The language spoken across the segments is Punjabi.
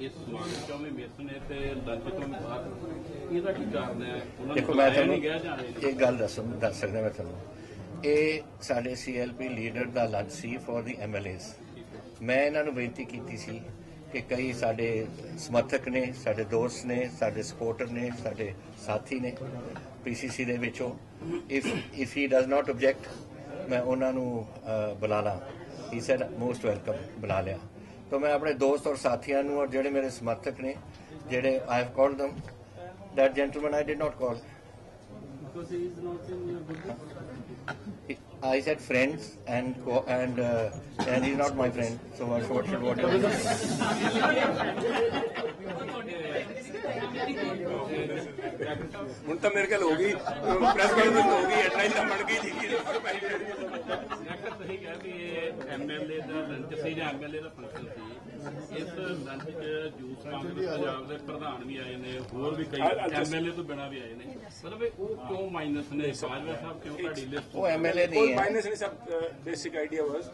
ਇਸ ਸਮਾਗਮ ਚੋਂ ਵੀ ਮਿਸ ਨੇ ਤੇ ਲੰਚ ਤੋਂ ਵੀ ਬਾਹਰ ਇਹਦਾ ਕੀ ਕਾਰਨ ਹੈ? ਉਹਨਾਂ ਦੇਖੋ ਮੈਂ ਤੁਹਾਨੂੰ ਇੱਕ ਗੱਲ ਦੱਸ ਦੱਸ ਸਕਦਾ ਮੈਂ ਤੁਹਾਨੂੰ। ਇਹ ਸਾਡੇ ਸੀਐਲਪੀ ਲੀਡਰ ਦਾ ਲੰਚ ਸੀ ਫॉर ਦੀ ਐਮਐਲਏਸ ਮੈਂ ਇਹਨਾਂ ਨੂੰ ਬੇਨਤੀ ਕੀਤੀ ਸੀ ਕਿ ਕਈ ਸਾਡੇ ਸਮਰਥਕ ਨੇ ਸਾਡੇ ਦੋਸਤ ਨੇ ਸਾਡੇ ਸਪੋਰਟਰ ਨੇ ਸਾਡੇ ਸਾਥੀ ਨੇ ਪੀਸੀਸੀ ਦੇ ਵਿੱਚੋਂ। If if he does not object ਮੈਂ ਉਹਨਾਂ ਨੂੰ ਬੁਲਾ ਲਾਂ। ਹੀ ਸੈਡ ਮੋਸਟ ਵੈਲਕਮ ਬੁਲਾ ਲਿਆ। ਤਾਂ ਮੈਂ ਆਪਣੇ ਦੋਸਤ ਔਰ ਸਾਥੀਆਂ ਨੂੰ ਔਰ ਜਿਹੜੇ ਮੇਰੇ ਸਮਰਥਕ ਨੇ ਜਿਹੜੇ I have called them that gentleman I did not call. Because he is not I said friends and co- and uh, and he's not my friend. So what what should what? do I do? ਹੁਣ ਤਾਂ ਮੇਰੇ ਕੋਲ ਹੋ ਗਈ ਪ੍ਰੈਸ ਕਾਨਫਰੰਸ ਹੋ ਗਈ ਹੈਡਲਾਈਨ ਤਾਂ ਬਣ ਗਈ ਜੀ ਡਾਕਟਰ ਸਹੀ ਕਿਹਾ ਵੀ ਇਹ ਐਮਐਲਏ ਦਾ ਲੰਚ ਸੀ ਜਾਂ ਐਮਐਲਏ ਦਾ ਫੰਕਸ਼ਨ ਸੀ ਇਸ ਲੰਚ 'ਚ ਜੂਸ ਕਾਂਗਰਸ ਪੰਜਾਬ ਦੇ ਪ੍ਰਧਾਨ ਵੀ ਆਏ ਨੇ ਹੋਰ ਵੀ ਕਈ I'll- I'll just- ਐਮਐਲਏ ਤੋਂ ਬਿਨਾਂ ਵੀ ਆਏ ਨੇ ਮਤਲਬ ਇਹ ਉਹ ਕਿਉਂ ਮਾਈਨਸ ਨੇ ਬਾਜਵਾ ਸਾਹਿਬ ਕਿਉਂ ਤੁਹਾਡੀ ਲਿਸਟ वो MLA ਕੋਈ नहीं है. ਮਾਈਨਸ ਨਹੀਂ ਸਭ basic idea was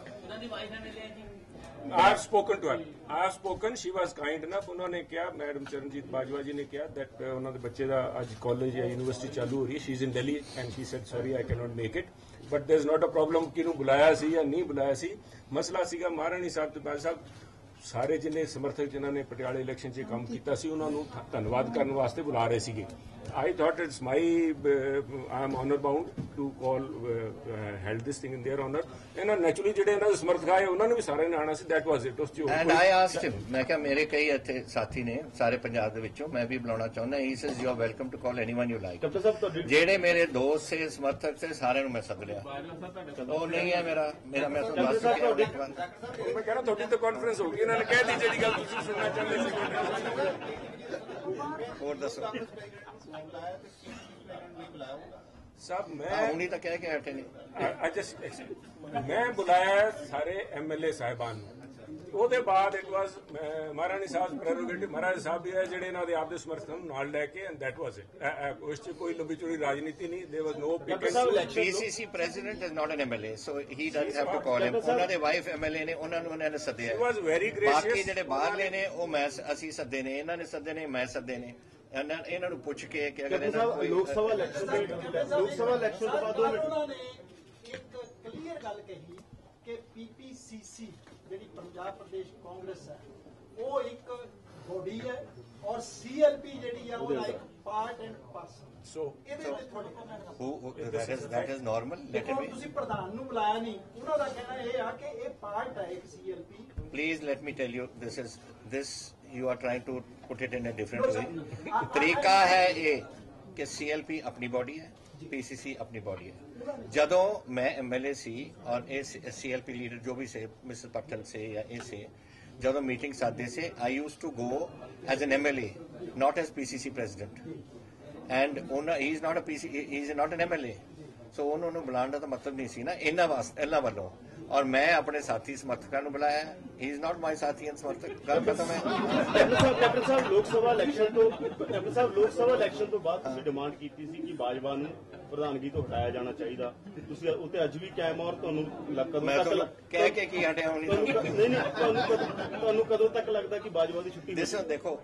I have spoken to her. I have spoken. She was kind enough. ਉਹਨਾਂ ਨੇ ਕਿਹਾ ਮੈਡਮ ਚਰਨਜੀਤ ਬਾਜਵਾ ਜੀ ਨੇ ਕਿਹਾ that uh, ਉਹਨਾਂ ਦੇ ਬੱਚੇ ਦਾ ਅੱਜ ਕਾਲਜ ਜਾਂ ਯੂਨੀਵਰਸਿਟੀ ਚਾਲੂ ਹੋ ਰਹੀ ਹੈ she is in Delhi and she said sorry I cannot make it but there is not a problem ਕਿਹਨੂੰ ਬੁਲਾਇਆ ਸੀ ਜਾਂ ਨਹੀਂ ਬੁਲਾਇਆ ਸੀ ਮਸਲਾ ਸੀਗਾ ਮਹਾਰਾਣੀ ਸਾਹਿਬ ਤੇ ਬਾਜ ਸਾਹਿਬ ਸਾਰੇ ਜਿੰਨੇ ਸਮਰਥਕ ਜਿਨ੍ਹਾਂ ਨੇ ਪਟਿਆਲੇ ਇਲੈਕਸ਼ਨ 'ਚ ਕੰਮ ਕੀਤਾ ਸੀ ਉਹਨਾਂ ਨੂੰ ਧੰ- ਧੰਨਵਾਦ ਕਰਨ ਵਾਸਤੇ ਬੁਲਾ ਰਹੇ ਸੀਗੇ I thought it's my I am honour bound to call held this thing in their honour ਇਹਨਾਂ ਨੈਚੁਰਲੀ ਜਿਹੜੇ ਇਹਨਾਂ ਦੇ ਸਮਰਥਕ ਆਏ ਉਹਨਾਂ ਨੇ ਵੀ ਸਾਰਿਆਂ ਨੇ ਆਣਾ ਸੀ ਦੈਟ ਵਾਸ ਇਟ ਉਸ ਜੋ And I asked him. ਮੈਂ ਕਿਹਾ ਮੇਰੇ ਕਈ ਇੱਥੇ ਸਾਥੀ ਨੇ ਸਾਰੇ ਪੰਜਾਬ ਦੇ ਵਿੱਚੋਂ ਮੈਂ ਵੀ ਬੁਲਾਉਣਾ ਚਾਹੁੰਦਾ he says you are welcome to call anyone you like doctor sahib ਤੁਹਾਡੀ ਜਿਹੜੇ ਮੇਰੇ ਦੋਸਤ ਸੇ ਸਮਰਥਕ ਸੇ ਸਾਰਿਆਂ ਨੂੰ ਮੈਂ ਸੱਦ ਲਿਆ ਬਾਜਵਾ ਸਾਹਿਬ ਤੁਹਾਡੇ ਕੋਲ ਉਹ ਨਹੀਂ ਹੈ ਮੇਰਾ ਮੇਰਾ ਮੈਂ ਤੁਹਾਨੂੰ ਦੱਸ ਚੁੱਕਿਆ ਮੈਂ ਕਹਿੰਦਾ ਤੁਹਾਡੀ ਤਾਂ ਕਾਨਫਰੰਸ ਹੋ ਗਈ ਇਹਨਾਂ ਨੇ ਕਹਿ ਦੀ ਜਿਹੜੀ ਗੱਲ ਤੁਸੀਂ ਸੁਣਨਾ ਚਾਹੁੰਦੇ ਸੀ। ਹੋਰ ਦੱਸੋ। ਸਭ ਹਾਂ ਮੈਂ ਹੁਣੀ ਤਾਂ ਕਹਿ ਕੇ ਹਟੇ ਨੇ I just ਮੈਂ ਬੁਲਾਇਆ ਸਾਰੇ ਐਮਐਲਏ ਸਾਹਿਬਾਨ ਨੂੰ। ਉਹਦੇ ਬਾਅਦ it was Maharani Sahib prerogative ਮਹਾਰਾਜ ਸਾਹਿਬ ਵੀ ਹੈ ਜਿਹੜੇ ਇਹਨਾਂ ਦੇ ਆਪਦੇ ਸਮਰਥਨ ਨੂੰ ਨਾਲ ਲੈ ਕੇ ਐਂਡ ਦੈਟ ਵਾਸ ਇਟ ਉਸ 'ਚ ਕੋਈ ਲੰਬੀ ਚੌੜੀ ਰਾਜਨੀਤੀ ਨਹੀਂ ਦੇ was no PCC president is not an MLA so he does have to call him ਉਹਨਾਂ ਦੇ ਵਾਈਫ ਐਮਐਲਏ ਨੇ ਉਹਨਾਂ ਨੂੰ ਉਹਨਾਂ ਨੇ ਸੱਦਿਆ ਵਾਸ ਵੈਰੀ ਗ੍ਰੇਸ਼ੀਅਸ ਬਾਕੀ ਜਿਹੜੇ ਬਾਹਰਲੇ ਨੇ ਉਹ ਮੈਂ ਅਸੀਂ ਸੱਦੇ ਨੇ ਇਹਨਾਂ ਨੇ ਸੱਦੇ ਨੇ ਮੈਂ ਸੱਦੇ ਨੇ ਇਹਨਾਂ ਨੂੰ ਪੁੱਛ ਕੇ ਕਿ ਅਗਰ ਇਹਨਾਂ ਲੋਕ ਸਭਾ ਇਲੈਕਸ਼ਨ ਲੋਕ ਸਭਾ ਇਲੈਕਸ਼ਨ ਤੋਂ ਬਾਅਦ ਪੀਪੀਸੀਸੀ ਜਿਹੜੀ ਪੰਜਾਬ ਪ੍ਰਦੇਸ਼ ਕਾਂਗਰਸ ਹੈ ਉਹ ਇੱਕ ਬੋਡੀ ਹੈ ਔਰ ਸੀਐਲਪੀ ਜਿਹੜੀ ਆ ਉਹ ਇੱਕ ਪਾਰਟ ਐਂਡ ਪਾਰਸਲ So, ਇਹਦੇ ਵਿੱਚ ਤੁਹਾਡੀ comment ਦੱਸੋ। who, who that is that is normal let ਦੇਖੋ it be ਤੁਸੀਂ ਪ੍ਰਧਾਨ ਨੂੰ ਬੁਲਾਇਆ ਨਹੀਂ ਉਹਨਾਂ ਦਾ ਕਹਿਣਾ ਇਹ ਆ ਕਿ ਇਹ ਪਾਰਟ ਹੈ ਇੱਕ CLP please let me tell you this is this you are trying to put it in a different No, sir. way I- I- ਤਰੀਕਾ ਹੈ ਇਹ ਕਿ ਸੀਐਲਪੀ ਆਪਣੀ ਬਾਡੀ ਹੈ ਪੀਸੀਸੀ ਆਪਣੀ ਬਾਡੀ ਹੈ ਜਦੋਂ ਮੈਂ ਐਮਐਲਏ ਸੀ ਔਰ ਇਹ ਸੀਐਲਪੀ ਲੀਡਰ ਜੋ ਵੀ ਸੇ ਮਿਸਟਰ ਪਟਲ ਸੇ ਜਾਂ ਇਹ ਸੇ ਜਦੋਂ ਮੀਟਿੰਗ ਸਾਦੇ say I use to go as an MLA not as PCC president and ਉਹਨਾਂ he is not a PC he is not an MLA so ਉਹਨਾਂ ਨੂੰ ਬੁਲਾਉਣ ਦਾ ਤਾਂ ਮਤਲਬ ਨਹੀਂ ਸੀ ਨਾ ਇਹਨਾਂ ਵਾਸਤੇ ਇਹਨਾਂ ਵੱਲੋਂ। ਔਰ ਮੈਂ ਆਪਣੇ ਸਾਥੀ ਸਮਰਥਕਾਂ ਨੂੰ ਬੁਲਾਇਆ। ਹੀ ਇਜ਼ ਨਾਟ ਮਾਈ ਸਾਥੀ ਐਂਡ ਸਮਰਥਕ। ਗੱਲ ਖਤਮ ਹੈ। ਸਾਹਿਬ ਡਾਕਟਰ ਸਾਹਿਬ ਲੋਕ ਸਭਾ ਇਲੈਕਸ਼ਨ ਤੋਂ ਡਾਕਟਰ ਸਾਹਿਬ ਲੋਕ ਸਭਾ ਇਲੈਕਸ਼ਨ ਤੋਂ ਬਾਅਦ ਤੁਸੀਂ ਡਿਮਾਂਡ ਕੀਤੀ ਸੀ ਕਿ ਬਾਜਵਾ ਨੂੰ ਪ੍ਰਧਾਨਗੀ ਤੋਂ ਹਟਾਇਆ ਜਾਣਾ ਚਾਹੀਦਾ। ਤੁਸੀਂ ਉੱਤੇ ਅੱਜ ਵੀ ਕਾਇਮ ਔਰ ਤੁਹਾਨੂੰ ਕਦੋਂ ਤੱਕ ਕਹਿ ਕੇ ਕੀ ਹਟਿਆ ਹੋਣੀ ਨਹੀਂ ਨਹੀਂ ਤੁਹਾਨੂੰ ਤੁਹਾਨੂੰ ਕਦੋਂ ਤੱਕ ਲੱਗਦਾ ਕਿ ਬਾਜਵਾ ਦੀ ਛੁੱਟੀ ਦੇਖੋ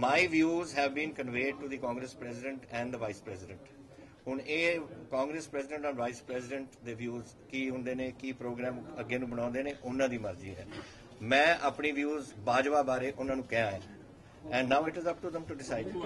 my views have been conveyed to the Congress President and the Vice President. ਹੁਣ ਇਹ ਕਾਂਗਰਸ ਪ੍ਰੈਜ਼ੀਡੈਂਟ ਔਰ ਵਾਈਸ ਪ੍ਰੈਜ਼ੀਡੈਂਟ ਦੇ ਵਿਊਜ਼ ਕੀ ਹੁੰਦੇ ਨੇ, ਕੀ ਪ੍ਰੋਗਰਾਮ ਅੱਗੇ ਨੂੰ ਬਣਾਉਂਦੇ ਨੇ, ਉਹਨਾਂ ਦੀ ਮਰਜ਼ੀ ਹੈ। ਮੈਂ ਆਪਣੀ ਵਿਊਜ਼ ਬਾਜਵਾ ਬਾਰੇ ਉਹਨਾਂ ਨੂੰ ਕਿਹਾ ਹੈ and now it is up to them to decide